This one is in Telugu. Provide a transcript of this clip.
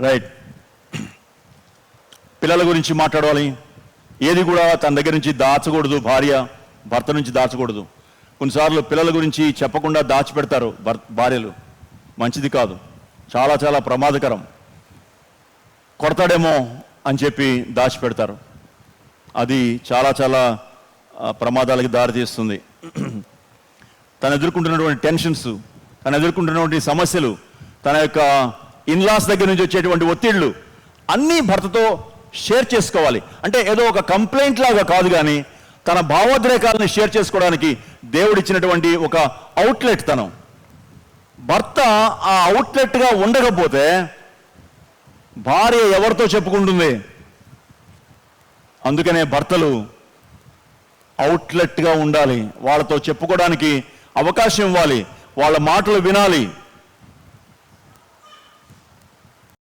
రైట్ పిల్లల గురించి మాట్లాడాలి ఏది కూడా తన దగ్గర నుంచి దాచకూడదు భార్య భర్త నుంచి దాచకూడదు. కొన్నిసార్లు పిల్లల గురించి చెప్పకుండా దాచిపెడతారు భర్ భార్యలు. మంచిది కాదు. చాలా చాలా ప్రమాదకరం. కొడతాడేమో అని చెప్పి దాచిపెడతారు. అది చాలా చాలా ప్రమాదాలకి దారితీస్తుంది తను ఎదుర్కొంటున్నటువంటి టెన్షన్స్ తను ఎదుర్కొంటున్నటువంటి సమస్యలు తన యొక్క ఇన్లాస్ దగ్గర నుంచి వచ్చేటువంటి ఒత్తిళ్ళు అన్నీ భర్తతో షేర్ చేసుకోవాలి. అంటే ఏదో ఒక కంప్లైంట్ లాగా కాదు కానీ తన భావోద్రేకాలను షేర్ చేసుకోవడానికి దేవుడిచ్చినటువంటి ఒక అవుట్లెట్ తనం. భర్త ఆ అవుట్లెట్గా ఉండకపోతే భార్య ఎవరితో చెప్పుకుంటుంది? అందుకనే భర్తలు అవుట్లెట్గా ఉండాలి. వాళ్ళతో చెప్పుకోవడానికి అవకాశం ఇవ్వాలి. వాళ్ళ మాటలు వినాలి.